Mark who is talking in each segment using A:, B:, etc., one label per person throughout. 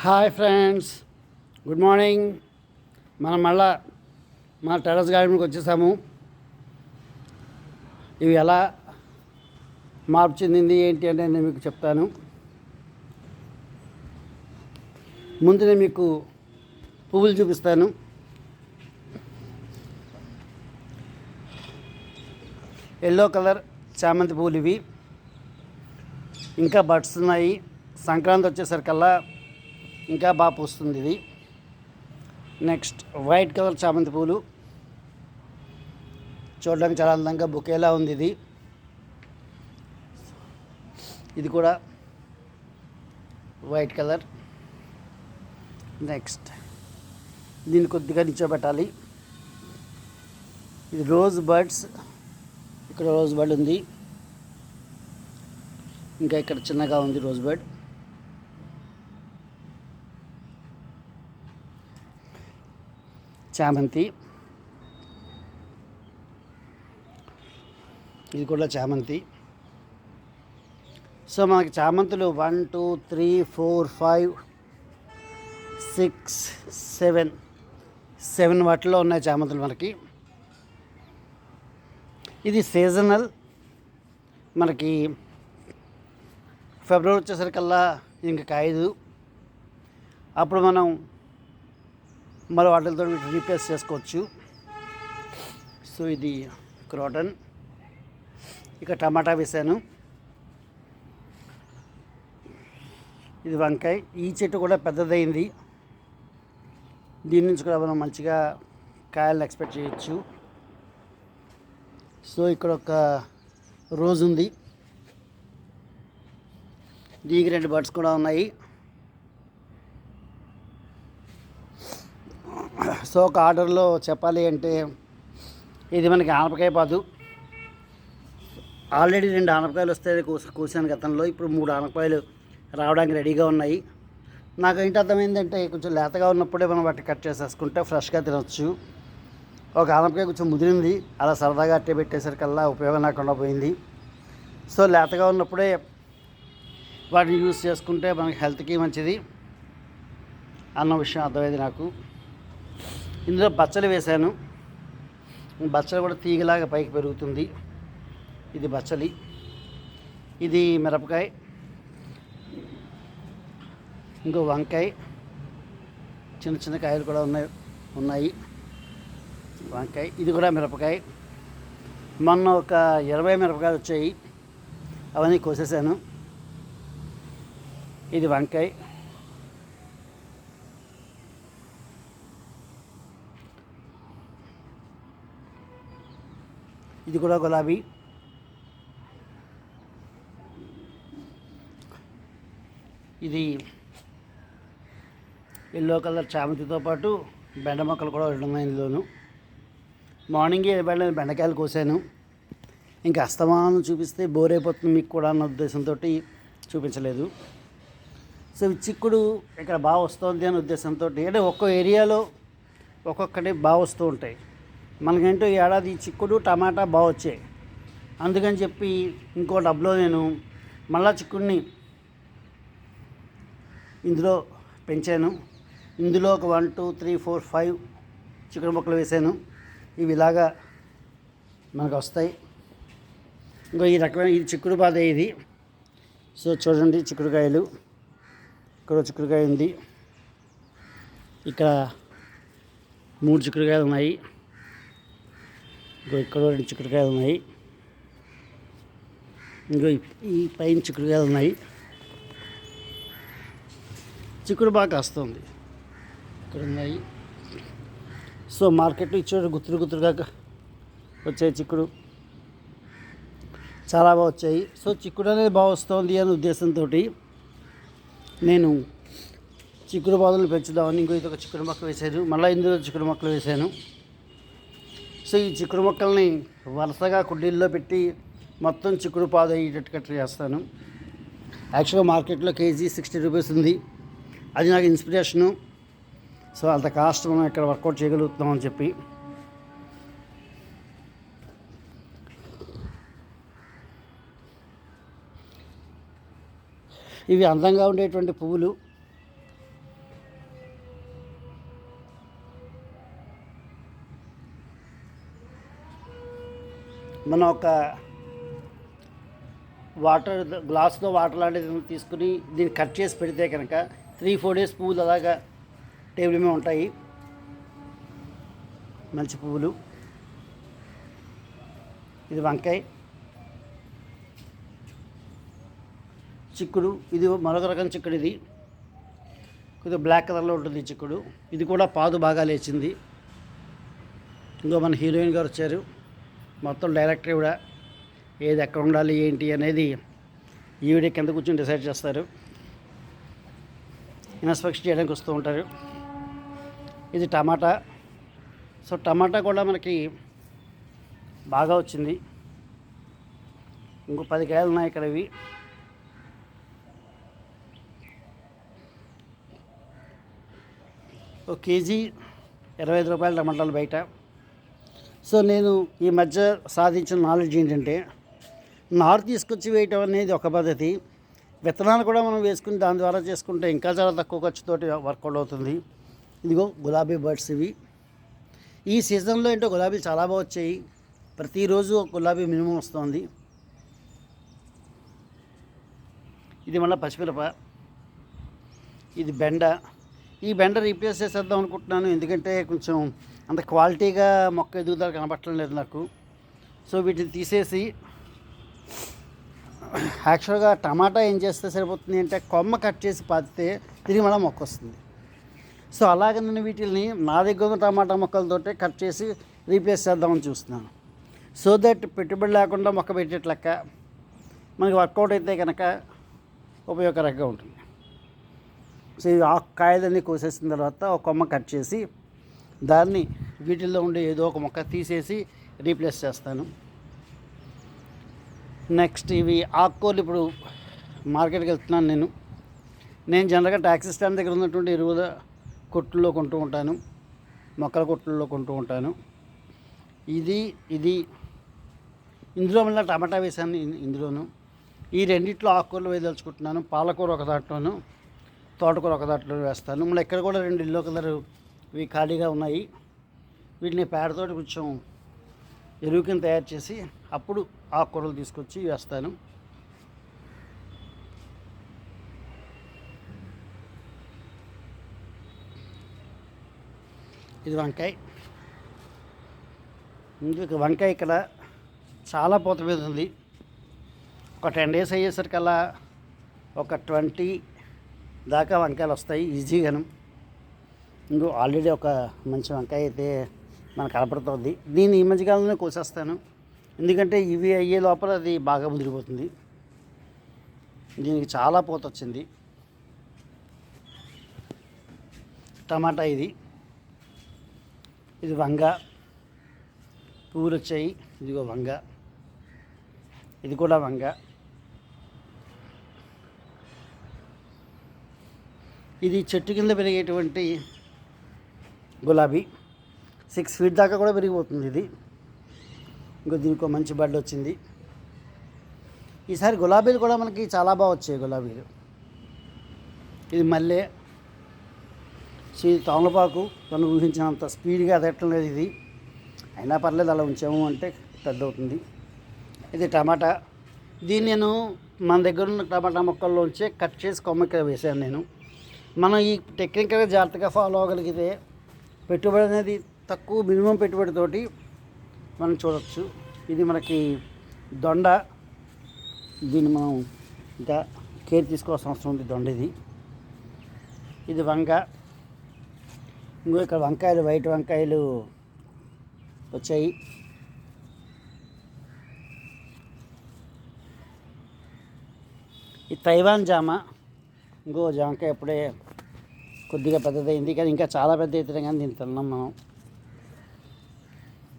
A: Hi friends good morning. మనం మళ్ళా మన టెరస్ గార్డెన్కి వచ్చేసాము. ఇవి ఎలా మార్పు చెందింది ఏంటి అంటే నేను మీకు చెప్తాను. ముందు నేను మీకు పువ్వులు చూపిస్తాను. ఎల్లో కలర్ చామంతి పువ్వులు ఇవి. ఇంకా బడ్స్ ఉన్నాయి. సంక్రాంతి వచ్చేసరికల్లా ఇంకా బాగా పూస్తుంది ఇది. నెక్స్ట్ వైట్ కలర్ చామంతి పూలు. చూడడానికి చాలా అందంగా బుకేలా ఉంది ఇది. ఇది కూడా వైట్ కలర్ నెక్స్ట్ దీన్ని కొద్దిగా నిల్చోబెట్టాలి. ఇది రోజ్ బర్డ్స్ ఇక్కడ రోజ్ బర్డ్ ఉంది. ఇంకా ఇక్కడ చిన్నగా ఉంది రోజ్ బర్డ్ చామంతి. ఇది కూడా చామంతి. సో మనకి చామంతులు one two three four five six seven seven వాటిలో ఉన్నాయి చామంతులు మనకి. ఇది సీజనల్. మనకి ఫిబ్రవరి వచ్చేసరికల్లా ఇంక కాయదు. అప్పుడు మనం మరో వాటితో రీప్లేస్ చేసుకోవచ్చు. సో ఇది క్రోటన్ ఇక టమాటా వేసాను. ఇది వంకాయ. ఈ చెట్టు కూడా పెద్దదైంది. దీని నుంచి కూడా మనం మంచిగా కాయలను ఎక్స్పెక్ట్ చేయొచ్చు. సో ఇక్కడ ఒక రోజు ఉంది. దీనికి రెండు బర్డ్స్ కూడా ఉన్నాయి. సో ఒక ఆర్డర్లో చెప్పాలి అంటే ఇది మనకి ఆనపకాయ పాదు. ఆల్రెడీ రెండు ఆనపకాయలు వస్తే కూర్చాను కూసాను గతంలో. ఇప్పుడు మూడు ఆనపకాయలు రావడానికి రెడీగా ఉన్నాయి. నాకు ఏంటి అర్థమైందంటే కొంచెం లేతగా ఉన్నప్పుడే మనం వాటిని కట్ చేసేసుకుంటే ఫ్రెష్గా తినొచ్చు. ఒక ఆనపకాయ కొంచెం ముదిరింది అలా సరదాగా అట్టే పెట్టేసరికల్లా ఉపయోగం లేకుండా పోయింది. సో లేతగా ఉన్నప్పుడే వాటిని యూస్ చేసుకుంటే మనకి హెల్త్కి మంచిది అన్న విషయం అర్థమైంది నాకు. ఇందులో బచ్చలు వేశాను. బచ్చలు కూడా తీగలాగా పైకి పెరుగుతుంది. ఇది బచ్చలి. ఇది మిరపకాయ. ఇంకో వంకాయ. చిన్న చిన్న కాయలు కూడా ఉన్నాయి ఉన్నాయి. వంకాయ. ఇది కూడా మిరపకాయ. మొన్న ఒక ఇరవై మిరపకాయలు వచ్చాయి. అవన్నీ కోసేసాను. ఇది వంకాయ. ఇది కూడా గులాబీ. ఇది ఎల్లో కలర్ చామంతితో పాటు బెండ మొక్కలు కూడా ఉన్నాయి ఇందులోను. మార్నింగే బెండ బెండకాయలు కోసాను. ఇంకా అస్తమానం చూపిస్తే బోర్ అయిపోతుంది మీకు కూడా అన్న ఉద్దేశంతో చూపించలేదు. సో చిక్కుడు ఇక్కడ బాగా వస్తుంది అనే ఉద్దేశంతో అంటే ఒక్కో ఏరియాలో ఒక్కొక్కటి బాగా వస్తూ ఉంటాయి. మనకేంటో ఈ ఏడాది చిక్కుడు టమాటా బాగా వచ్చాయి. అందుకని చెప్పి ఇంకో డబ్బులో నేను మళ్ళా చిక్కుడిని ఇందులో పెంచాను. ఇందులో ఒక one two three four five చిక్కుడు మొక్కలు వేసాను. ఇవి ఇలాగా మనకు వస్తాయి. ఇంకో ఈ రకమైన ఇది చిక్కుడు బాధ ఇది. సో చూడండి చిక్కుడుకాయలు. ఇక్కడ చిక్కుడుకాయ ఉంది. ఇక్కడ మూడు చిక్కుడుకాయలు ఉన్నాయి. ఇంకో ఇక్కడ రెండు చిక్కుడుకాయలు ఉన్నాయి. ఇంకో ఈ- పైన చిక్కుడుకాయలు ఉన్నాయి. చిక్కుడు బాగా కాస్తుంది. ఇక్కడ ఉన్నాయి. సో మార్కెట్లో ఇచ్చాడు గుత్తులు గుత్తులుగా వచ్చాయి చిక్కుడు. చాలా బాగా వచ్చాయి. సో చిక్కుడు అనేది బాగా వస్తుంది అనే ఉద్దేశంతో నేను చిక్కుడు బాదులు పెంచుదామని ఇంకో ఇది ఒక చిక్కుడు మొక్క వేశాను. మళ్ళీ ఇందులో చిక్కుడు మొక్కలు వేశాను. సో ఈ చిక్కుడు మొక్కల్ని వరుసగా కుండీల్లో పెట్టి మొత్తం చిక్కుడు పాదు అయ్యేటట్టు చేస్తాను. యాక్చువల్గా మార్కెట్లో కేజీ సిక్స్టీ రూపీస్ ఉంది. అది నాకు ఇన్స్పిరేషను. సో అంత కాస్ట్ మనం ఇక్కడ వర్కౌట్ చేయగలుగుతున్నాం అని చెప్పి. ఇవి అందంగా ఉండేటువంటి పువ్వులు. మనం ఒక వాటర్ గ్లాస్లో వాటర్ లాంటిది తీసుకుని దీన్ని కట్ చేసి పెడితే కనుక త్రీ ఫోర్ డేస్ పువ్వులు అలాగా టేబుల్ మీద ఉంటాయి. మంచి పువ్వులు. ఇది వంకాయ. చిక్కుడు. ఇది మరొక రకం చిక్కుడు ఇది. కొద్దిగా బ్లాక్ కలర్లో ఉంటుంది చిక్కుడు. ఇది కూడా పాదు బాగా లేచింది ఇంకో మన హీరోయిన్ గారు వచ్చారు. మొత్తం డైరెక్టర్ కూడా ఏది ఎక్కడ ఉండాలి ఏంటి అనేది ఈవిడ కింద కూర్చొని డిసైడ్ చేస్తారు. ఇన్స్పెక్షన్ చేయడానికి వస్తూ ఉంటారు. ఇది టమాటా. సో టమాటా కూడా మనకి బాగా వచ్చింది. ఇంకో పది కాయలు ఉన్నాయి ఇక్కడ ఇవి. ఒక కేజీ ఇరవై ఐదు రూపాయల టమాటాలు బయట. సో నేను ఈ మధ్య సాధించిన నాలెడ్జ్ ఏంటంటే నారు తీసుకొచ్చి వేయటం అనేది ఒక పద్ధతి. విత్తనాలు కూడా మనం వేసుకుని దాని ద్వారా చేసుకుంటే ఇంకా చాలా తక్కువ ఖర్చుతోటి వర్కౌట్ అవుతుంది. ఇదిగో గులాబీ బర్డ్స్ ఇవి. ఈ సీజన్లో ఏంటో గులాబీలు చాలా బాగా వచ్చాయి. ప్రతిరోజు ఒక గులాబీ మినిమం వస్తుంది. ఇది మళ్ళీ పచ్చిమిరప ఇది బెండ. ఈ బెండ రీప్లేస్ చేసేద్దాం అనుకుంటున్నాను. ఎందుకంటే కొంచెం అంత క్వాలిటీగా మొక్క ఎదుగుదల కనపడటం లేదు నాకు. సో వీటిని తీసేసి యాక్చువల్గా టమాటా ఏం చేస్తే సరిపోతుంది అంటే కొమ్మ కట్ చేసి పాతితే తిరిగి మళ్ళీ మొక్క వస్తుంది. సో అలాగే నేను వీటిని నా దగ్గర ఉన్న టమాటా మొక్కలతోటే కట్ చేసి రీప్లేస్ చేద్దామని చూస్తున్నాను. సో దట్ పెట్టుబడి లేకుండా మొక్క పెట్టేట్లెక్క మనకి వర్కౌట్ అయితే కనుక ఉపయోగకరంగా ఉంటుంది. సో ఈ ఆకు కాయలన్నీ కోసేసిన తర్వాత ఒక కొమ్మ కట్ చేసి దాన్ని వీటిల్లో ఉండే ఏదో ఒక మొక్క తీసేసి రీప్లేస్ చేస్తాను. నెక్స్ట్ ఇవి ఆకుకూరలు ఇప్పుడు మార్కెట్కి వెళ్తున్నాను నేను. నేను జనరల్గా ట్యాక్సీ స్టాండ్ దగ్గర ఉన్నటువంటి ఎరువుల కొట్టుల్లో కొంటూ ఉంటాను. మొక్కల కొట్టుల్లో కొంటూ ఉంటాను. ఇది ఇది ఇందులో మళ్ళీ టమాటా వేసాను ఇందులోను. ఈ రెండిట్లో ఆకుకూరలు వేయదలుచుకుంటున్నాను. పాలకూర ఒక దాంట్లోను తోటకూర ఒక దాంట్లో వేస్తాను. మళ్ళీ ఇక్కడ కూడా రెండు ఇల్లో కలర్ ఇవి ఖాళీగా ఉన్నాయి. వీటిని పేడతోటి కొంచెం ఎరువు కింద తయారు చేసి అప్పుడు ఆకుకూరలు తీసుకొచ్చి వేస్తాను. ఇది వంకాయ. ఇందుకు వంకాయ ఇక్కడ చాలా పూత మీద ఉంది. ఒక టెన్ డేస్ అయ్యేసరికల్లా ఒక ట్వంటీ దాకా వంకాయలు వస్తాయి ఈజీగాను. ఇంకో ఆల్రెడీ ఒక మంచి వంకాయ అయితే మనకు కనపడుతుంది. దీన్ని ఈ మధ్యకాలంలోనే కోసేస్తాను. ఎందుకంటే ఇవి అయ్యే లోపల అది బాగా ముదిరిపోతుంది. దీనికి చాలా పూత వచ్చింది. టమాటా ఇది. ఇది వంగ. పువ్వులు వచ్చాయి ఇదిగో వంగ. ఇది కూడా వంగ. ఇది చెట్టు కింద పెరిగేటువంటి గులాబీ. సిక్స్ ఫీట్ దాకా కూడా పెరిగిపోతుంది ఇది. ఇంకో దీనికి మంచి బడ్ వచ్చింది. ఈసారి గులాబీలు కూడా మనకి చాలా బాగా వచ్చాయి గులాబీలు. ఇది మల్లె సో ఇది తమలపాకు మనం ఊహించినంత స్పీడ్గా ఎదగటం లేదు ఇది. అయినా పర్లేదు అలా ఉంచాము అంటే పెద్ద అవుతుంది ఇది టమాటా. దీన్ని నేను మన దగ్గర ఉన్న టమాటా మొక్కల్లోంచే కట్ చేసి కొమ్మకి వేసాను నేను. మనం ఈ టెక్నికల్గా జాగ్రత్తగా ఫాలో అవ్వగలిగితే పెట్టుబడి అనేది తక్కువ మినిమం పెట్టుబడితోటి మనం చూడవచ్చు ఇది మనకి దొండ. దీన్ని మనం ఇంకా కేర్ తీసుకోవాల్సిన అవసరం ఉంది దొండ ఇది. ఇది వంగ. ఇంకో ఇక్కడ వంకాయలు వైట్ వంకాయలు వచ్చాయి. ఈ తైవాన్ జామ. ఇంకో జామకాయ ఇప్పుడే కొద్దిగా పెద్దదైంది కానీ ఇంకా చాలా పెద్ద అవుతుంది కానీ దీన్ని తిన్నాం మనం.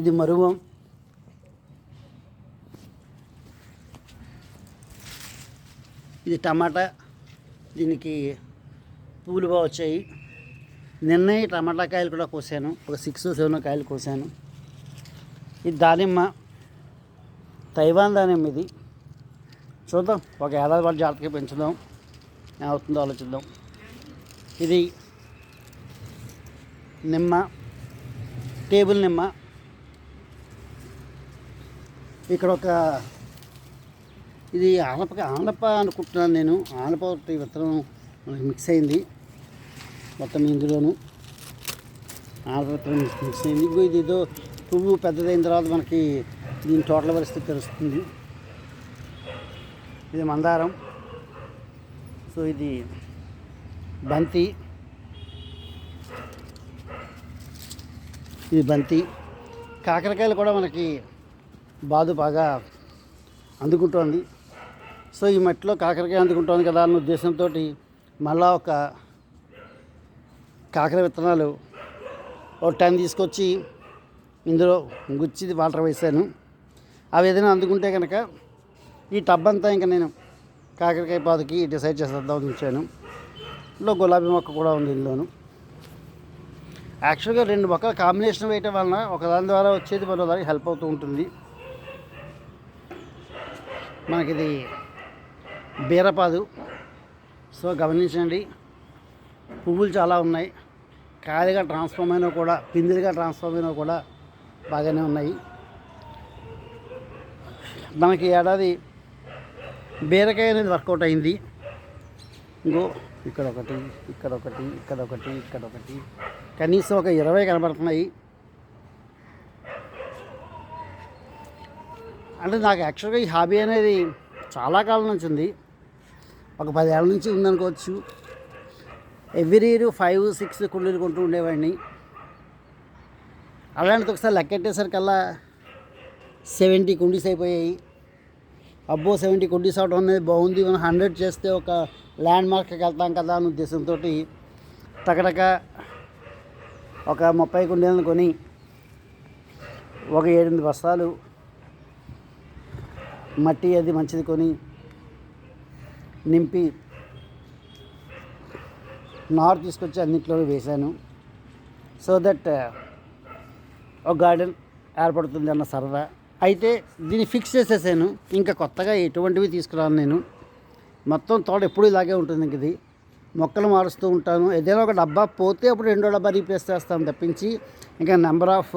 A: ఇది మరువం ఇది టమాటా. దీనికి పూలు బాగా వచ్చాయి. నిన్నే ఈ టమాటా కాయలు కూడా కోసాను. ఒక సిక్స్ సెవెన్ కాయలు కోసాను. ఇది దానిమ్మ. తైవాన్ దానిమ్మ ఇది. చూద్దాం ఒక ఏడాది పాటు జాగ్రత్తగా పెంచుదాం. ఏమవుతుందో ఆలోచిద్దాం. ఇది నిమ్మ టేబుల్ నిమ్మ. ఇక్కడ ఒక ఇది ఆనప ఆనప అనుకుంటున్నాను నేను. ఆనప విత్తనం మనకి మిక్స్ అయింది. మొత్తం ఇందులోను ఆనప విత్తనం మిక్స్- అయింది. ఇంకో ఇది ఏదో పువ్వు పెద్దదైన తర్వాత మనకి దీని టోటల్ పరిస్థితి తెలుస్తుంది. ఇది మందారం. సో ఇది బంతి. ఇది బంతి. కాకరకాయలు కూడా మనకి బాదు బాగా అందుకుంటోంది. సో ఈ మట్టిలో కాకరకాయ అందుకుంటోంది కదా అన్న ఉద్దేశంతో మళ్ళా ఒక కాకర విత్తనాలు ఒక టెన్ తీసుకొచ్చి ఇందులో గుచ్చి వాటర్ వేసాను. అవి ఏదైనా అందుకుంటే కనుక ఈ టబ్ అంతా ఇంకా నేను కాకరకాయ పాదుకి డిసైడ్ చేసేద్దాం ఉంచాను. ఇందులో గులాబీ మొక్క కూడా ఉంది ఇందులోను. యాక్చువల్గా రెండు మొక్కలు కాంబినేషన్ వేయటం వలన ఒకదాని ద్వారా వచ్చేది మరో దానికి హెల్ప్ అవుతూ ఉంటుంది. మనకిది బీరపాదు. సో గమనించండి పువ్వులు చాలా ఉన్నాయి. కాయలుగా ట్రాన్స్ఫార్మ్ అయినా కూడా పిందిరిగా ట్రాన్స్ఫార్మ్ అయినా కూడా బాగానే ఉన్నాయి. మనకి ఏడాది బీరకాయ అనేది వర్కౌట్ అయింది. ఇంకో ఇక్కడ ఒకటి ఇక్కడ ఒకటి ఇక్కడ ఒకటి ఇక్కడ ఒకటి కనీసం ఒక ఇరవై కనబడుతున్నాయి. అంటే నాకు యాక్చువల్గా ఈ హాబీ అనేది చాలా కాలం నుంచి ఉంది. ఒక పదేళ్ళ నుంచి ఉందనుకోవచ్చు. ఎవ్రీ ఇయర్ ఫైవ్ సిక్స్ కుండీలు కొంటూ ఉండేవాడిని. అలాంటిది ఒకసారి లెక్కెట్టేసరికల్లా సెవెంటీ కుండీస్ అయిపోయాయి. అబ్బో సెవెంటీ కుండీస్ అవడం అనేది బాగుంది. మనం హండ్రెడ్ చేస్తే ఒక ల్యాండ్ మార్క్కి వెళ్తాం కదా అనే ఉద్దేశంతో టకటక ఒక ముప్పై కుండీలను కొని ఒక ఏడెనిమిది బస్తాలు మట్టి అది మంచిది కొని నింపి నారు తీసుకొచ్చి అన్నింటిలో వేశాను. సో దట్ uh, ఒక గార్డెన్ ఏర్పడుతుంది అన్న సరదా. అయితే దీన్ని ఫిక్స్ చేసేసాను. ఇంకా కొత్తగా ఎటువంటివి తీసుకురాను నేను. మొత్తం తోట ఎప్పుడు ఇలాగే ఉంటుంది ఇంక ఇది. మొక్కలు మారుస్తూ ఉంటాను. ఏదైనా ఒక డబ్బా పోతే అప్పుడు రెండో డబ్బా రీప్లేస్ చేస్తాం తప్పించి ఇంకా నెంబర్ ఆఫ్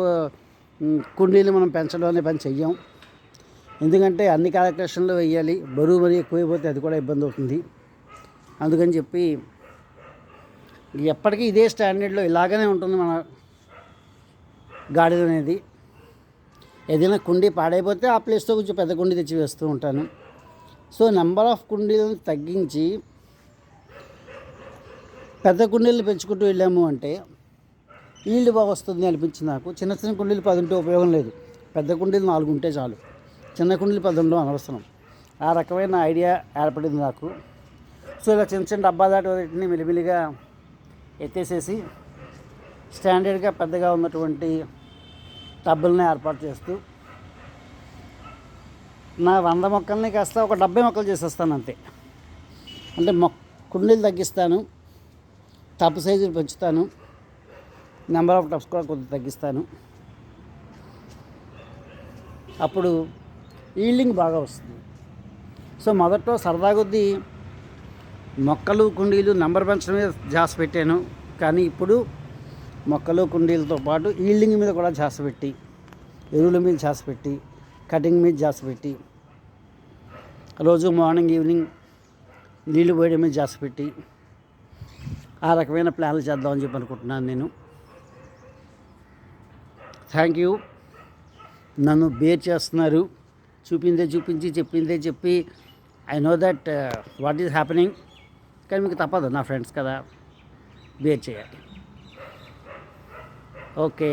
A: కుండీలు మనం పెంచడం అనే పని చెయ్యం. ఎందుకంటే అన్ని క్యాలిక్యులేషన్లు వేయాలి బరువు మరీ ఎక్కువైపోతే అది కూడా ఇబ్బంది అవుతుంది. అందుకని చెప్పి ఎప్పటికీ ఇదే స్టాండర్డ్లో ఇలాగనే ఉంటుంది మన గాడిద అనేది. ఏదైనా కుండీ పాడైపోతే ఆ ప్లేస్తో కొంచెం పెద్ద కుండీ తెచ్చి వేస్తూ ఉంటాను. సో నెంబర్ ఆఫ్ కుండీలను తగ్గించి పెద్ద కుండీలు పెంచుకుంటూ వెళ్ళాము అంటే ఈల్డ్ బాగా వస్తుంది అనిపించింది నాకు. చిన్న చిన్న కుండీలు పది ఉంటే ఉపయోగం లేదు. పెద్ద కుండీలు నాలుగు ఉంటే చాలు. చిన్న కుండీలు పది ఉండడం అనవసరం. ఆ రకమైన ఐడియా ఏర్పడింది నాకు. సో ఇలా చిన్న చిన్న డబ్బా దాటి వాటిని మిలిమిలిగా ఎత్తేసేసి స్టాండర్డ్గా పెద్దగా ఉన్నటువంటి టబ్బులను ఏర్పాటు చేస్తూ నా వంద మొక్కల్ని కాస్త ఒక డెబ్బై మొక్కలు చేసేస్తాను అంతే. అంటే మొక్క కుండీలు తగ్గిస్తాను టప్ సైజులు పెంచుతాను నెంబర్ ఆఫ్ టప్స్ కూడా కొద్దిగా తగ్గిస్తాను. అప్పుడు ఈల్డింగ్ బాగా వస్తుంది. సో మొదట్లో సరదా కొద్దీ మొక్కలు కుండీలు నెంబర్ పెంచడం మీద జాస్ పెట్టాను. కానీ ఇప్పుడు మొక్కలు కుండీలతో పాటు ఈల్డింగ్ మీద కూడా జాస పెట్టి ఎరువుల మీద జాస పెట్టి కటింగ్ మీద జాస్ పెట్టి రోజు మార్నింగ్ ఈవినింగ్ నీళ్ళు పోయడం మీద జాస్ పెట్టి ఆ రకమైన ప్లాన్లు చేద్దామని చెప్పి అనుకుంటున్నాను నేను. థ్యాంక్ యూ నన్ను బేర్ చేస్తున్నారు. చూపిందే చూపించి చెప్పిందే చెప్పి I know that what is happening కానీ మీకు తప్పదు నా ఫ్రెండ్స్ కదా బేర్ చేయాలి. ఓకే